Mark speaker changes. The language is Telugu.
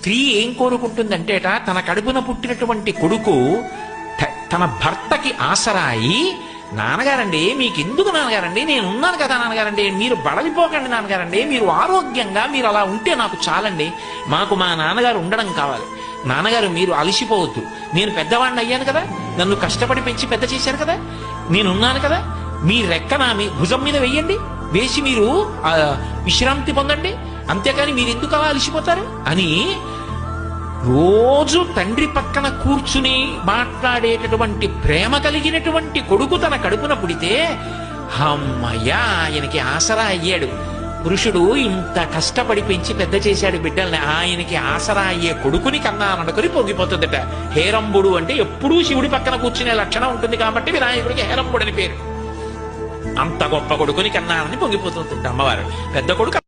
Speaker 1: స్త్రీ ఏం కోరుకుంటుందంటేట తన కడుపున పుట్టినటువంటి కొడుకు తన భర్తకి ఆసరాయి నాన్నగారండి మీకు ఎందుకు నాన్నగారండి నేను ఉన్నాను కదా నాన్నగారండి మీరు బడలిపోకండి నాన్నగారండి మీరు ఆరోగ్యంగా మీరు అలా ఉంటే నాకు చాలండి మాకు మా నాన్నగారు ఉండడం కావాలి. నాన్నగారు మీరు అలసిపోవద్దు. నేను పెద్దవాడిని అయ్యాను కదా నన్ను కష్టపడి పెంచి పెద్ద చేశారు కదా నేనున్నాను కదా మీ రెక్కన మీ భుజం మీద వెయ్యండి వేసి మీరు విశ్రాంతి పొందండి అంతేకాని మీరు ఎందుకు అలా అలసిపోతారు? అని రోజు తండ్రి పక్కన కూర్చుని మాట్లాడేటటువంటి ప్రేమ కలిగినటువంటి కొడుకు తన కడుపున పుడితే అమ్మయ్యా ఆయనకి ఆసరా అయ్యాడు. పురుషుడు ఇంత కష్టపడి పెంచి పెద్ద చేశాడు బిడ్డల్ని ఆయనకి ఆసరా అయ్యే కొడుకుని కన్నాననుకుని పొంగిపోతుందట. హేరంబుడు అంటే ఎప్పుడూ శివుడి పక్కన కూర్చునే లక్షణం ఉంటుంది కాబట్టి వినాయకుడికి హేరంబుడు అని పేరు. అంత గొప్ప కొడుకుని కన్నానని పొంగిపోతుంది అమ్మవారు. పెద్ద కొడుకు